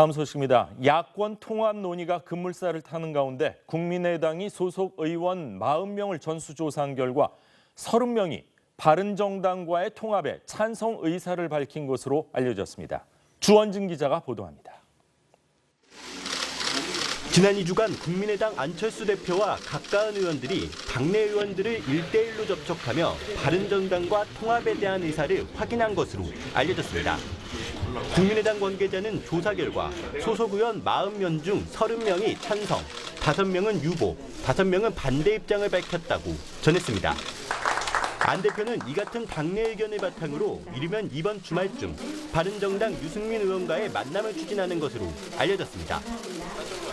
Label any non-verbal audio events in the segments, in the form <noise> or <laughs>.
다음 소식입니다. 야권 통합 논의가 급물살을 타는 가운데 국민의당이 소속 의원 40명을 전수조사한 결과 30명이 바른정당과의 통합에 찬성 의사를 밝힌 것으로 알려졌습니다. 주원진 기자가 보도합니다. 지난 2주간 국민의당 안철수 대표와 가까운 의원들이 당내 의원들을 일대일로 접촉하며 바른정당과 통합에 대한 의사를 확인한 것으로 알려졌습니다. 국민의당 관계자는 조사 결과 소속 의원 40명 중 30명이 찬성, 5명은 유보, 5명은 반대 입장을 밝혔다고 전했습니다. 안 대표는 이 같은 당내 의견을 바탕으로 이르면 이번 주말쯤 바른정당 유승민 의원과의 만남을 추진하는 것으로 알려졌습니다.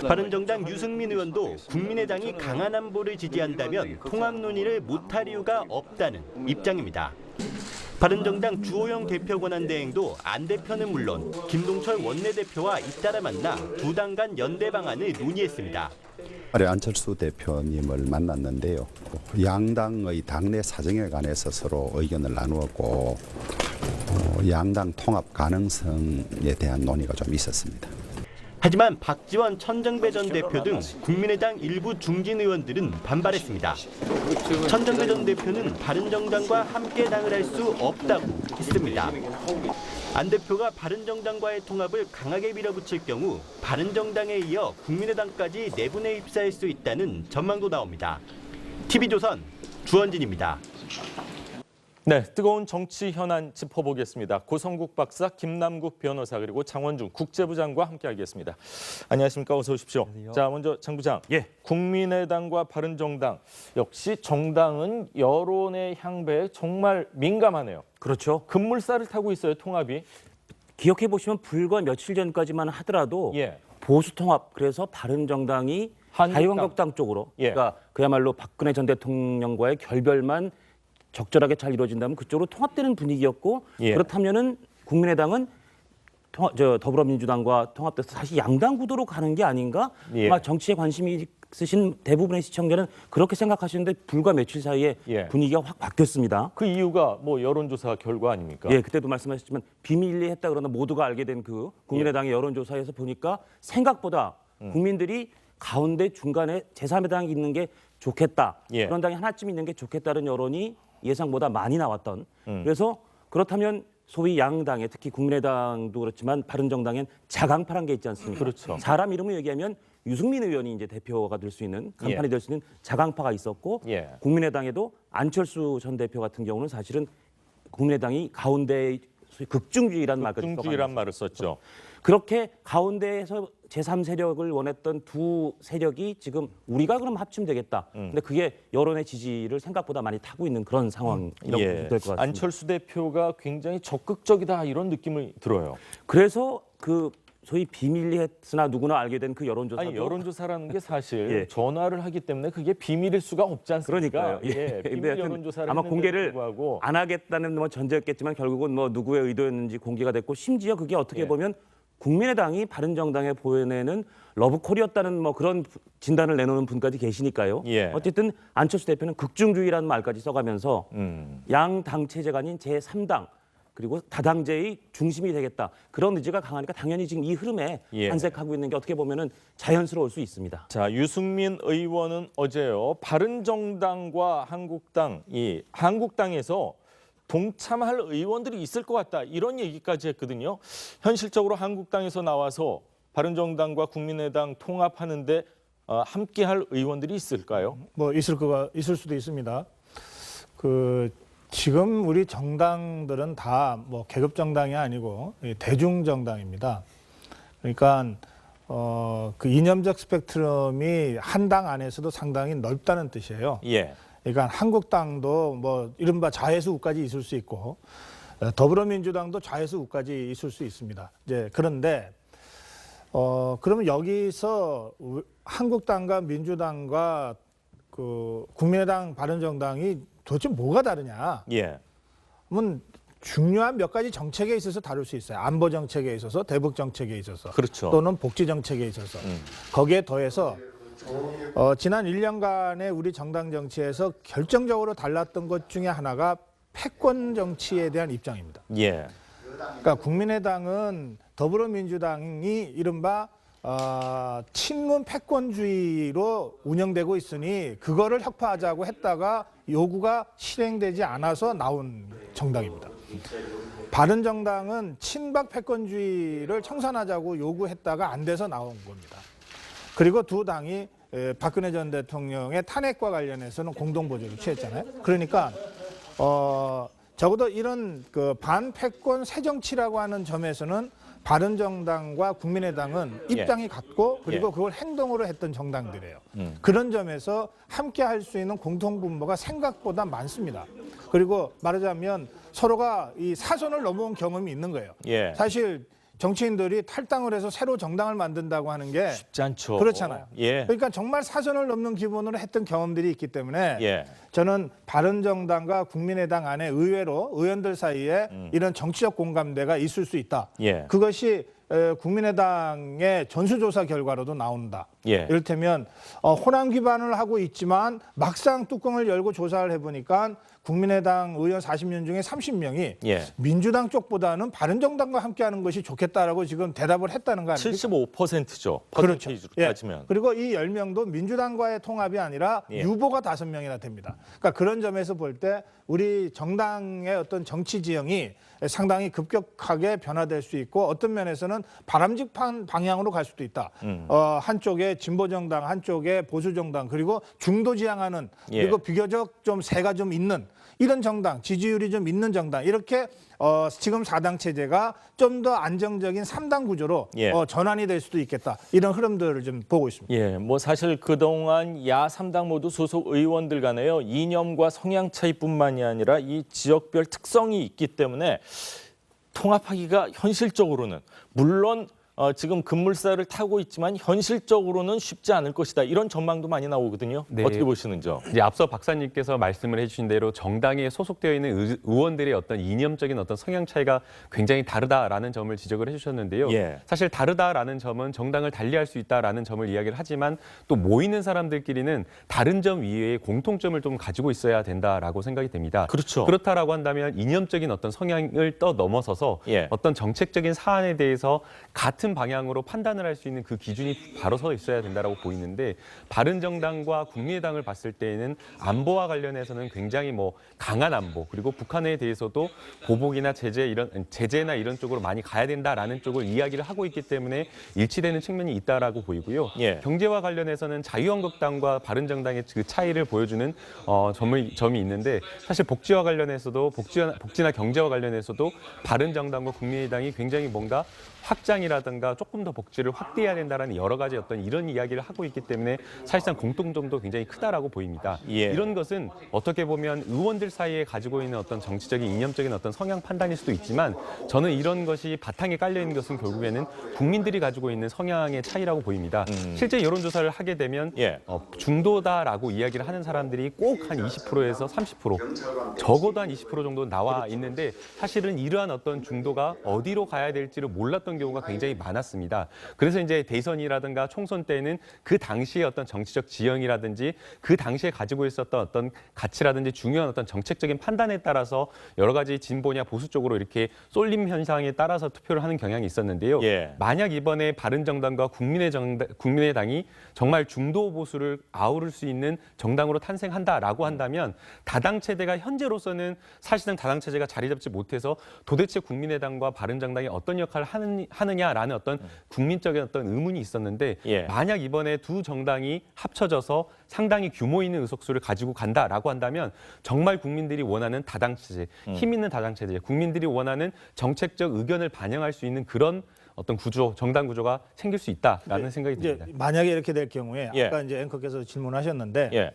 바른정당 유승민 의원도 국민의당이 강한 안보를 지지한다면 통합 논의를 못할 이유가 없다는 입장입니다. 바른정당 주호영 대표 권한대행도 안 대표는 물론 김동철 원내대표와 잇따라 만나 두 당 간 연대 방안을 논의했습니다. 안철수 대표님을 만났는데요. 양당의 당내 사정에 관해서 서로 의견을 나누었고 어, 양당 통합 가능성에 대한 논의가 좀 있었습니다. 하지만 박지원 천정배 전 대표 등 국민의당 일부 중진 의원들은 반발했습니다. 천정배 전 대표는 바른정당과 함께 당을 할 수 없다고 했습니다. 안 대표가 바른정당과의 통합을 강하게 밀어붙일 경우 바른정당에 이어 국민의당까지 내분에 휩싸일 수 있다는 전망도 나옵니다. TV조선 주원진입니다. 네, 뜨거운 정치 현안 짚어보겠습니다. 고성국 박사, 김남국 변호사 그리고 장원중 국제부장과 함께하겠습니다. 안녕하십니까? 어서 오십시오. 자, 먼저 장 부장. 예. 국민의당과 바른정당 역시 정당은 여론의 향배에 정말 민감하네요. 그렇죠. 급물살을 타고 있어요, 통합이. 기억해 보시면 불과 며칠 전까지만 하더라도 예. 보수 통합 그래서 바른 정당이 한국당. 자유한국당 쪽으로 예. 그러니까 그야말로 박근혜 전 대통령과의 결별만 적절하게 잘 이루어진다면 그쪽으로 통합되는 분위기였고 예. 그렇다면은 국민의당은 통합, 저 더불어민주당과 통합돼서 다시 양당 구도로 가는 게 아닌가? 예. 아마 정치에 관심이 있으신 대부분의 시청자는 그렇게 생각하시는데 불과 며칠 사이에 예. 분위기가 확 바뀌었습니다. 그 이유가 뭐 여론조사 결과 아닙니까? 예, 그때도 말씀하셨지만 비밀리에 했다 그러나 모두가 알게 된 그 국민의당의 여론조사에서 보니까 생각보다 음. 국민들이 가운데 중간에 제3의 당이 있는 게 좋겠다. 예. 그런 당이 하나쯤 있는 게 좋겠다는 여론이 예상보다 많이 나왔던. 음. 그래서 그렇다면 소위 양당에 특히 국민의당도 그렇지만 바른정당엔 자강파란 게 있지 않습니까? 그렇죠. 사람 이름을 얘기하면 유승민 의원이 이제 대표가 될 수 있는 간판이 예. 될수 있는 자강파가 있었고 예. 국민의당에도 안철수 전 대표 같은 경우는 사실은 국민의당이 가운데 소위 극중주의라는 말까지 중주의란 써가면서 말을 썼죠. 그렇게 가운데에서 제3세력을 원했던 두 세력이 지금 우리가 그럼 합치면 되겠다. 음. 근데 그게 여론의 지지를 생각보다 많이 타고 있는 그런 상황이라고 예. 보면 될것 같습니다. 안철수 대표가 굉장히 적극적이다 이런 느낌이 들어요. 그래서 그 소위 비밀리 했으나 누구나 알게 된 그 여론조사도 아니 여론조사라는 게 사실 <laughs> 예. 전화를 하기 때문에 그게 비밀일 수가 없지 않습니까? 그러니까요. 예. 예, 비밀 여론조사를 아마 공개를 불구하고 안 하겠다는 뭐 전제였겠지만 결국은 뭐 누구의 의도였는지 공개가 됐고 심지어 그게 어떻게 예. 보면 국민의당이 바른정당에 보여내는 러브콜이었다는 뭐 그런 진단을 내놓는 분까지 계시니까요. 예. 어쨌든 안철수 대표는 극중주의라는 말까지 써가면서 음. 양당 체제가 아닌 제3당 그리고 다당제의 중심이 되겠다. 그런 의지가 강하니까 당연히 지금 이 흐름에 예. 한색하고 있는 게 어떻게 보면은 자연스러울 수 있습니다. 자 유승민 의원은 어제요 바른정당과 한국당 이 한국당에서 동참할 의원들이 있을 것 같다 이런 얘기까지 했거든요. 현실적으로 한국당에서 나와서 바른정당과 국민의당 통합하는데 어, 함께할 의원들이 있을까요? 뭐 있을 거가 있을 수도 있습니다. 그 지금 우리 정당들은 다 뭐 계급 정당이 아니고 이 대중 정당입니다. 그러니까 어 그 이념적 스펙트럼이 한 당 안에서도 상당히 넓다는 뜻이에요. 예. 그러니까 한국당도 뭐 이른바 좌에서 우까지 있을 수 있고 어, 더불어민주당도 좌에서 우까지 있을 수 있습니다. 이제 그런데 어 그러면 여기서 우- 한국당과 민주당과 그 국민의당 바른정당이 도대체 뭐가 다르냐? 예. 면 중요한 몇 가지 정책에 있어서 다룰 수 있어요. 안보 정책에 있어서, 대북 정책에 있어서, 그렇죠. 또는 복지 정책에 있어서. 음. 거기에 더해서 어, 지난 1년간의 우리 정당 정치에서 결정적으로 달랐던 것 중에 하나가 패권 정치에 대한 입장입니다. 예. 그러니까 국민의당은 더불어민주당이 이른바 어, 친문 패권주의로 운영되고 있으니 그거를 혁파하자고 했다가 요구가 실행되지 않아서 나온 정당입니다. 바른 정당은 친박 패권주의를 청산하자고 요구했다가 안 돼서 나온 겁니다. 그리고 두 당이 에, 박근혜 전 대통령의 탄핵과 관련해서는 공동 보조를 취했잖아요. 그러니까 어 적어도 이런 그 반패권 새 정치라고 하는 점에서는 바른 정당과 국민의당은 예. 입장이 같고 그리고 예. 그걸 행동으로 했던 정당들이에요. 음. 그런 점에서 함께 할 수 있는 공통 분모가 생각보다 많습니다. 그리고 말하자면 서로가 이 사선을 넘어온 경험이 있는 거예요. 예. 사실 정치인들이 탈당을 해서 새로 정당을 만든다고 하는 게 쉽지 않죠. 그렇잖아요. 예. 그러니까 정말 사선을 넘는 기본으로 했던 경험들이 있기 때문에 예. 저는 바른정당과 국민의당 안에 의외로 의원들 사이에 이런 정치적 공감대가 있을 수 있다. 음. 예. 그것이 에, 국민의당의 전수조사 결과로도 나온다. 예. 이를테면 어, 호남 기반을 하고 있지만 막상 뚜껑을 열고 조사를 해보니까 국민의당 의원 40명 중에 30명이 예. 민주당 쪽보다는 바른정당과 함께하는 것이 좋겠다라고 지금 대답을 했다는 거 아닙니까? 75%죠. 그렇죠. 예. 따지면. 그리고 이 10명도 민주당과의 통합이 아니라 예. 유보가 5명이나 됩니다. 그러니까 그런 점에서 볼 때 우리 정당의 어떤 정치 지형이 상당히 급격하게 변화될 수 있고 어떤 면에서는 바람직한 방향으로 갈 수도 있다. 음. 어, 한쪽에 진보 정당, 한쪽에 보수 정당, 그리고 중도 지향하는 예. 그리고 비교적 좀 세가 좀 있는 이런 정당, 지지율이 좀 있는 정당 이렇게 어, 지금 사당 체제가 좀 더 안정적인 삼당 구조로 예. 어, 전환이 될 수도 있겠다. 이런 흐름들을 좀 보고 있습니다. 예, 뭐 사실 그동안 야 3당 모두 소속 의원들 간에요. 이념과 성향 차이뿐만이 아니라 이 지역별 특성이 있기 때문에 통합하기가 현실적으로는 물론 어, 지금 급물살을 타고 있지만 현실적으로는 쉽지 않을 것이다. 이런 전망도 많이 나오거든요. 네. 어떻게 보시는지요? 이제 앞서 박사님께서 말씀을 해주신 대로 정당에 소속되어 있는 의- 의원들의 어떤 이념적인 어떤 성향 차이가 굉장히 다르다라는 점을 지적을 해주셨는데요. 예. 사실 다르다라는 점은 정당을 달리할 수 있다라는 점을 이야기를 하지만 또 모이는 사람들끼리는 다른 점 이외에 공통점을 좀 가지고 있어야 된다라고 생각이 됩니다. 그렇죠. 그렇다라고 한다면 이념적인 어떤 성향을 떠 넘어서서 예. 어떤 정책적인 사안에 대해서 같은 방향으로 판단을 할 수 있는 그 기준이 바로 서 있어야 된다라고 보이는데 바른정당과 국민의당을 봤을 때에는 안보와 관련해서는 굉장히 뭐 강한 안보 그리고 북한에 대해서도 보복이나 제재 이런 제재나 이런 쪽으로 많이 가야 된다라는 쪽을 이야기를 하고 있기 때문에 일치되는 측면이 있다라고 보이고요. 예. 경제와 관련해서는 자유한국당과 바른정당의 그 차이를 보여주는 어, 점이, 점이 있는데 사실 복지와 관련해서도 복지와, 복지나 경제와 관련해서도 바른정당과 국민의당이 굉장히 뭔가 확장이라든가 조금 더 복지를 확대해야 된다라는 여러 가지 어떤 이런 이야기를 하고 있기 때문에 사실상 공통점도 굉장히 크다라고 보입니다. 예. 이런 것은 어떻게 보면 의원들 사이에 가지고 있는 어떤 정치적인 이념적인 어떤 성향 판단일 수도 있지만 저는 이런 것이 바탕에 깔려 있는 것은 결국에는 국민들이 가지고 있는 성향의 차이라고 보입니다. 실제 여론조사를 하게 되면 예. 어, 중도다라고 이야기를 하는 사람들이 꼭 한 20%에서 30% 적어도 한 20% 정도 나와 있는데 사실은 이러한 어떤 중도가 어디로 가야 될지를 몰랐던 경우가 굉장히 많 았습니다. 그래서 이제 대선이라든가 총선 때는 그 당시의 어떤 정치적 지형이라든지 그 당시에 가지고 있었던 어떤 가치라든지 중요한 어떤 정책적인 판단에 따라서 여러 가지 진보냐 보수 쪽으로 이렇게 쏠림 현상에 따라서 투표를 하는 경향이 있었는데요. 예. 만약 이번에 바른정당과 국민의 정당, 국민의당이 정말 중도 보수를 아우를 수 있는 정당으로 탄생한다라고 한다면 다당 체제가 현재로서는 사실상 다당 체제가 자리 잡지 못해서 도대체 국민의당과 바른정당이 어떤 역할을 하는, 하느냐라는 어떤 국민적인 어떤 의문이 있었는데 예. 만약 이번에 두 정당이 합쳐져서 상당히 규모 있는 의석수를 가지고 간다라고 한다면 정말 국민들이 원하는 다당 체제, 힘 있는 다당 체제, 국민들이 원하는 정책적 의견을 반영할 수 있는 그런 어떤 구조, 정당 구조가 생길 수 있다라는 생각이 이제 듭니다. 만약에 이렇게 될 경우에 예. 아까 이제 앵커께서 질문하셨는데 예.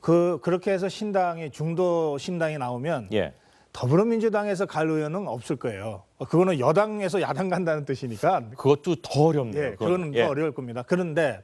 그 그렇게 해서 신당이 중도 신당이 나오면 예. 더불어민주당에서 갈 의원은 없을 거예요. 어, 그거는 여당에서 야당 간다는 뜻이니까 그것도 더 어렵네요. 예, 그거는. 예. 더 어려울 겁니다. 그런데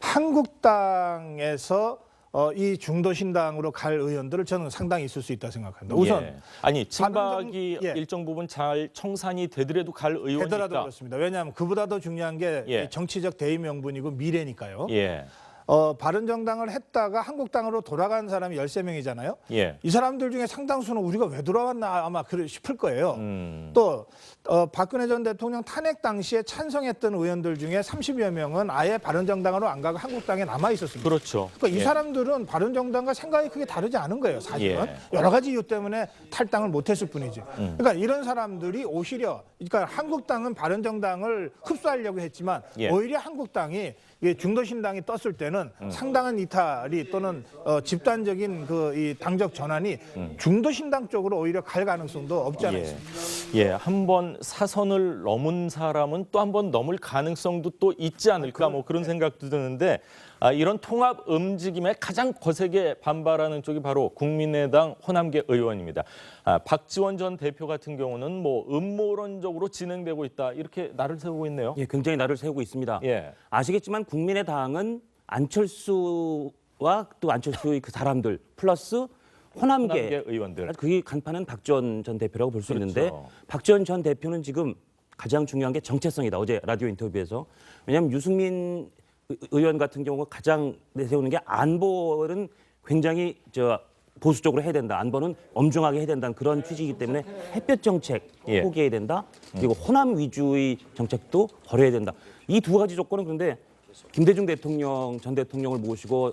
한국당에서 어, 이 중도 신당으로 갈 의원들을 저는 상당히 있을 수 있다 생각합니다. 우선 예. 아니 친박이 예. 일정 부분 잘 청산이 되더라도 갈 의원이 되더라도 있다. 그렇습니다. 왜냐하면 그보다 더 중요한 게 예. 정치적 대의 명분이고 미래니까요. 예. 어, 바른정당을 했다가 한국당으로 돌아간 사람이 13명이잖아요. 예. 이 사람들 중에 상당수는 우리가 왜 돌아왔나 아마 그러 싶을 거예요. 음. 또 어, 박근혜 전 대통령 탄핵 당시에 찬성했던 의원들 중에 30여 명은 아예 바른정당으로 안 가고 한국당에 남아 있었습니다. 그렇죠. 그러니까 이 예. 사람들은 바른정당과 생각이 크게 다르지 않은 거예요. 사실은 예. 여러 가지 이유 때문에 탈당을 못했을 뿐이지. 음. 그러니까 이런 사람들이 오히려 그러니까 한국당은 바른정당을 흡수하려고 했지만 예. 오히려 한국당이 이게 중도신당이 떴을 때는 음. 상당한 이탈이 또는 어, 집단적인 그 이 당적 전환이 음. 중도신당 쪽으로 오히려 갈 가능성도 없지 않아 있습니다. 예, 예, 한 번 사선을 넘은 사람은 또 한 번 넘을 가능성도 또 있지 않을까 뭐 그런 생각도 드는데 아, 이런 통합 움직임에 가장 거세게 반발하는 쪽이 바로 국민의당 호남계 의원입니다. 아, 박지원 전 대표 같은 경우는 뭐 음모론적으로 진행되고 있다 이렇게 날을 세우고 있네요. 예, 굉장히 나를 세우고 있습니다. 예, 아시겠지만 국민의당은 안철수와 또 안철수의 그 사람들 플러스 호남계 호남계 의원들. 그게 간판은 박지원 전 대표라고 볼수 그렇죠. 있는데 박지원 전 대표는 지금 가장 중요한 게 정체성이다. 어제 라디오 인터뷰에서 왜냐하면 유승민 의- 의원 같은 경우 가장 내세우는 게 안보는 굉장히 저 보수 적으로 해야 된다. 안보는 엄중하게 해야 된다는 그런 취지이기 때문에 햇볕 정책 예. 포기해야 된다. 그리고 호남 위주의 정책도 버려야 된다. 이 두 가지 조건은 그런데 김대중 대통령 전 대통령을 모시고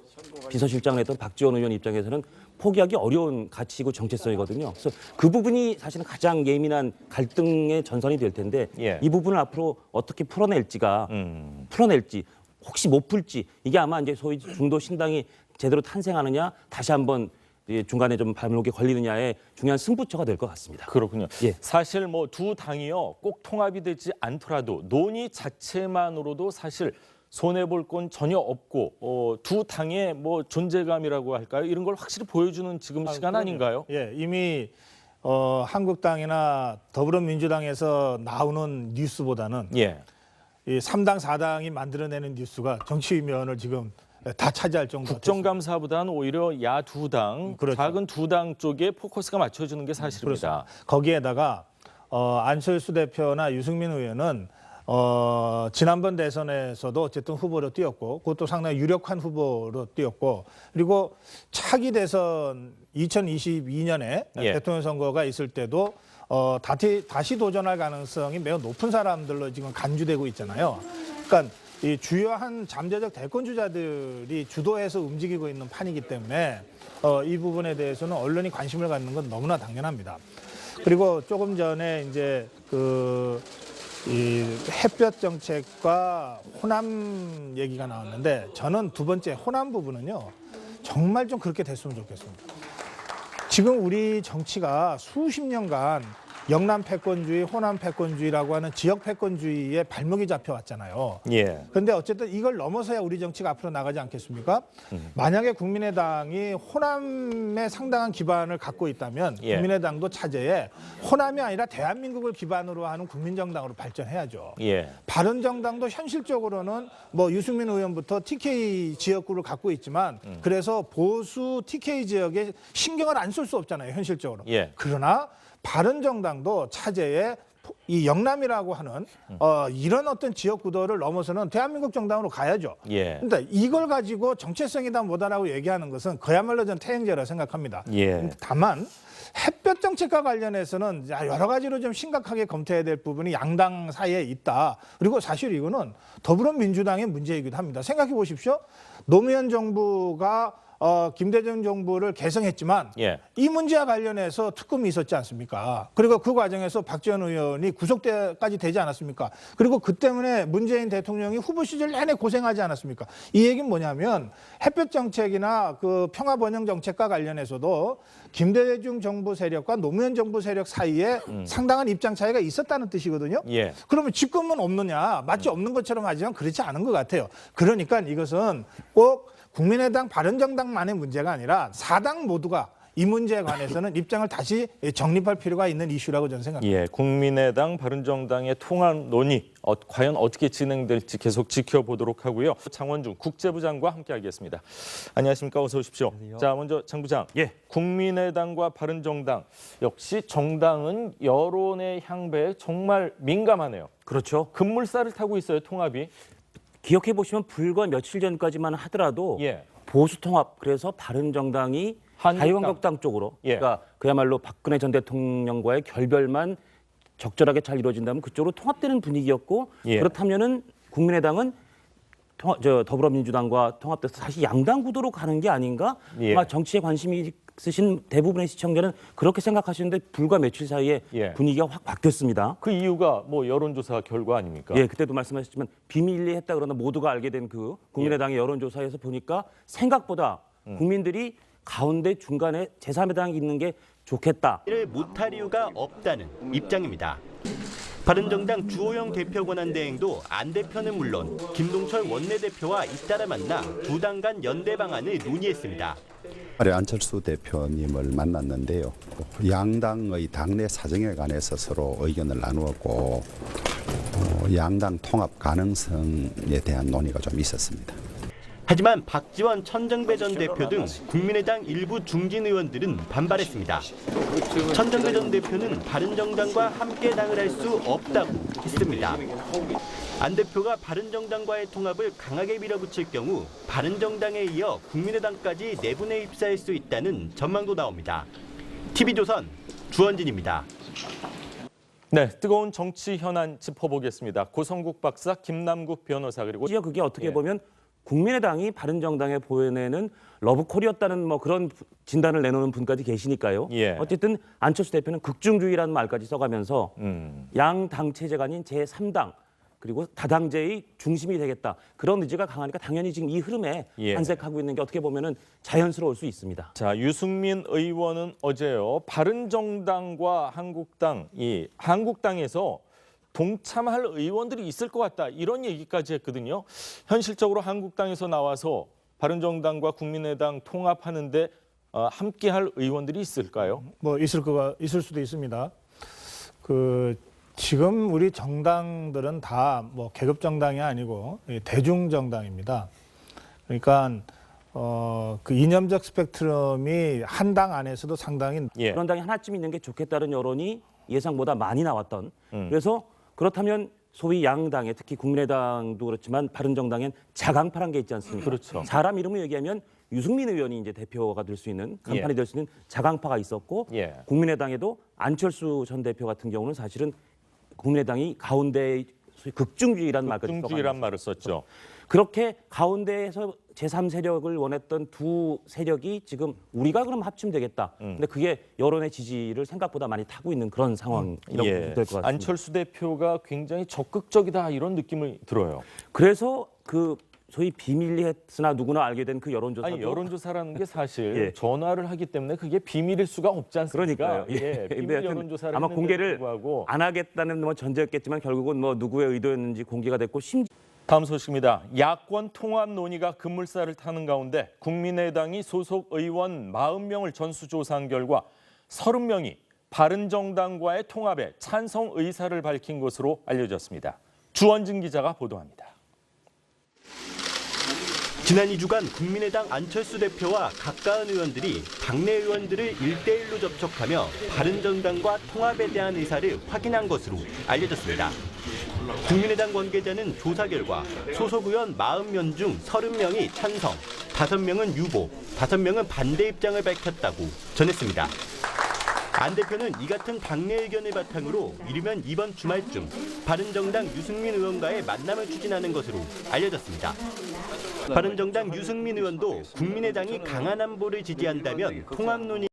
비서실장을 했던 박지원 의원 입장에서는 포기하기 어려운 가치이고 정체성이거든요. 그래서 그 부분이 사실은 가장 예민한 갈등의 전선이 될 텐데 예. 이 부분을 앞으로 어떻게 풀어낼지가 음, 풀어낼지 혹시 못 풀지 이게 아마 이제 소위 중도 신당이 제대로 탄생하느냐 다시 한번 이 중간에 좀 발목에 걸리느냐의 중요한 승부처가 될 것 같습니다. 그렇군요. 예. 사실 뭐 두 당이요 꼭 통합이 되지 않더라도 논의 자체만으로도 사실 손해 볼 건 전혀 없고 어, 두 당의 뭐 존재감이라고 할까요? 이런 걸 확실히 보여주는 지금 시간 아닌가요? 예, 이미 어, 한국당이나 더불어민주당에서 나오는 뉴스보다는 예. 이 3당 4당이 만들어내는 뉴스가 정치 면을 지금 다 차지할 정도. 국정감사보다는 오히려 야 두 당, 그렇죠. 작은 두 당 쪽에 포커스가 맞춰지는 게 사실입니다. 거기에다가 어, 안철수 대표나 유승민 의원은 어, 지난번 대선에서도 어쨌든 후보로 뛰었고 그것도 상당히 유력한 후보로 뛰었고 그리고 차기 대선 2022년에 예. 대통령 선거가 있을 때도 어, 다시, 다시 도전할 가능성이 매우 높은 사람들로 지금 간주되고 있잖아요. 그러니까 이 주요한 잠재적 대권 주자들이 주도해서 움직이고 있는 판이기 때문에 어, 이 부분에 대해서는 언론이 관심을 갖는 건 너무나 당연합니다. 그리고 조금 전에 이제 그 이 햇볕 정책과 호남 얘기가 나왔는데 저는 두 번째 호남 부분은요 정말 좀 그렇게 됐으면 좋겠습니다. 지금 우리 정치가 수십 년간 영남 패권주의, 호남 패권주의라고 하는 지역 패권주의에 발목이 잡혀왔잖아요. 예. 그런데 어쨌든 이걸 넘어서야 우리 정치가 앞으로 나가지 않겠습니까? 만약에 국민의당이 호남에 상당한 기반을 갖고 있다면 예. 국민의당도 차제에 호남이 아니라 대한민국을 기반으로 하는 국민정당으로 발전해야죠. 예. 바른정당도 현실적으로는 뭐 유승민 의원부터 TK 지역구를 갖고 있지만 그래서 보수 TK 지역에 신경을 안 쓸 수 없잖아요 현실적으로. 예. 그러나 바른정당도 차제에 이 영남이라고 하는 어, 이런 어떤 지역 구도를 넘어서는 대한민국 정당으로 가야죠. 예. 근데 이걸 가지고 정체성이다 뭐다라고 얘기하는 것은 그야말로 전 태행제라 생각합니다. 예. 다만 햇볕 정책과 관련해서는 여러 가지로 좀 심각하게 검토해야 될 부분이 양당 사이에 있다. 그리고 사실 이거는 더불어민주당의 문제이기도 합니다. 생각해 보십시오. 노무현 정부가 어, 김대중 정부를 개성했지만 예. 이 문제와 관련해서 특검이 있었지 않습니까? 그리고 그 과정에서 박지원 의원이 구속까지 되지 않았습니까? 그리고 그 때문에 문재인 대통령이 후보 시절 내내 고생하지 않았습니까? 이 얘기는 뭐냐면 햇볕 정책이나 그 평화 번영 정책과 관련해서도 김대중 정부 세력과 노무현 정부 세력 사이에 상당한 입장 차이가 있었다는 뜻이거든요. 예. 그러면 지금은 없느냐? 마치 없는 것처럼 하지만 그렇지 않은 것 같아요. 그러니까 이것은 꼭 국민의당 바른정당만의 문제가 아니라 사당 모두가 이 문제에 관해서는 <laughs> 입장을 다시 정립할 필요가 있는 이슈라고 저는 생각합니다. 예, 국민의당, 바른정당의 통합 논의 어, 과연 어떻게 진행될지 계속 지켜보도록 하고요. 장원중 국제부 장과 함께하겠습니다. 안녕하십니까? 어서 오십시오. 자, 먼저 장 부장. 예. 국민의당과 바른정당 역시 정당은 여론의 향배에 정말 민감하네요. 그렇죠. 급물살을 타고 있어요, 통합이. 기억해 보시면 불과 며칠 전까지만 하더라도 예. 보수 통합 그래서 바른 정당이 한국당. 자유한국당 쪽으로 예. 그러니까 그야말로 박근혜 전 대통령과의 결별만 적절하게 잘 이루어진다면 그쪽으로 통합되는 분위기였고 예. 그렇다면은 국민의당은 저 더불어민주당과 통합돼서 다시 양당 구도로 가는 게 아닌가? 예. 정치에 관심이 있으신 대부분의 시청자는 그렇게 생각하시는데 불과 며칠 사이에 예. 분위기가 확 바뀌었습니다. 그 이유가 뭐 여론조사 결과 아닙니까? 예, 그때도 말씀하셨지만 비밀리에 했다 그러나 모두가 알게 된 그 국민의당의 여론조사에서 보니까 생각보다 국민들이 가운데 중간에 제3의 당이 있는 게 좋겠다. 를 못할 이유가 없다는 입장입니다. 바른정당 주호영 대표 권한 대행도 안 대표는 물론 김동철 원내대표와 잇따라 만나 두 당 간 연대 방안을 논의했습니다. 안철수 대표님을 만났는데요. 양당의 당내 사정에 관해서 서로 의견을 나누었고 어, 양당 통합 가능성에 대한 논의가 좀 있었습니다. 하지만 박지원 천정배 전 대표 등 국민의당 일부 중진 의원들은 반발했습니다. 천정배 전 대표는 바른정당과 함께 당을 할 수 없다고 했습니다. 안 대표가 바른정당과의 통합을 강하게 밀어붙일 경우 바른정당에 이어 국민의당까지 내분에 휩싸일 수 있다는 전망도 나옵니다. TV조선 주원진입니다. 네, 뜨거운 정치 현안 짚어보겠습니다. 고성국 박사, 김남국 변호사 그리고 그게 어떻게 예. 보면 국민의당이 바른정당에 보여내는 러브콜이었다는 뭐 그런 진단을 내놓는 분까지 계시니까요. 예. 어쨌든 안철수 대표는 극중주의라는 말까지 써가면서 음, 양당 체제가 아닌 제3당 그리고 다당제의 중심이 되겠다. 그런 의지가 강하니까 당연히 지금 이 흐름에 예. 한색하고 있는 게 어떻게 보면은 자연스러울 수 있습니다. 자 유승민 의원은 어제요 바른정당과 한국당 이 한국당에서 동참할 의원들이 있을 것 같다 이런 얘기까지 했거든요. 현실적으로 한국당에서 나와서 바른정당과 국민의당 통합하는데 어, 함께할 의원들이 있을까요? 뭐 있을 거가 있을 수도 있습니다. 그 지금 우리 정당들은 다 뭐 계급 정당이 아니고 이 대중 정당입니다. 그러니까 어그 이념적 스펙트럼이 한 당 안에서도 상당히 예. 그런 당이 하나쯤 있는 게 좋겠다는 여론이 예상보다 많이 나왔던. 음. 그래서 그렇다면 소위 양당에 특히 국민의당도 그렇지만 바른정당엔 자강파란 게 있지 않습니까? 그렇죠. 사람 이름으로 얘기하면 유승민 의원이 이제 대표가 될 수 있는 간판이 될 수 있는 자강파가 있었고 예. 국민의당에도 안철수 전 대표 같은 경우는 사실은 국민의당이 가운데 소위 극중주의라는 말까지 중주의란 말을 썼죠. 그렇게 가운데에서 제3 세력을 원했던 두 세력이 지금 우리가 그럼 합치면 되겠다. 음. 근데 그게 여론의 지지를 생각보다 많이 타고 있는 그런 상황이라고 예. 보면 될것 같습니다. 안철수 대표가 굉장히 적극적이다 이런 느낌을 들어요. 그래서 그 소위 비밀리 했으나 누구나 알게 된 그 여론조사도 아니 여론조사라는 게 사실 <laughs> 예. 전화를 하기 때문에 그게 비밀일 수가 없지 않습니까? 그러니까요. 예. <laughs> 예, 비밀 여론조사를 아마 공개를 안 하겠다는 뭐 전제였겠지만 결국은 뭐 누구의 의도였는지 공개가 됐고 심 다음 소식입니다. 야권 통합 논의가 급물살을 타는 가운데 국민의당이 소속 의원 40명을 전수조사한 결과 30명이 바른정당과의 통합에 찬성 의사를 밝힌 것으로 알려졌습니다. 주원진 기자가 보도합니다. 지난 2주간 국민의당 안철수 대표와 가까운 의원들이 당내 의원들을 일대일로 접촉하며 바른정당과 통합에 대한 의사를 확인한 것으로 알려졌습니다. 국민의당 관계자는 조사 결과 소속 의원 40명 중 30명이 찬성, 5명은 유보, 5명은 반대 입장을 밝혔다고 전했습니다. 안 대표는 이 같은 당내 의견을 바탕으로 이르면 이번 주말쯤 바른정당 유승민 의원과의 만남을 추진하는 것으로 알려졌습니다. 바른정당 유승민 의원도 국민의당이 강한 안보를 지지한다면 통합 논의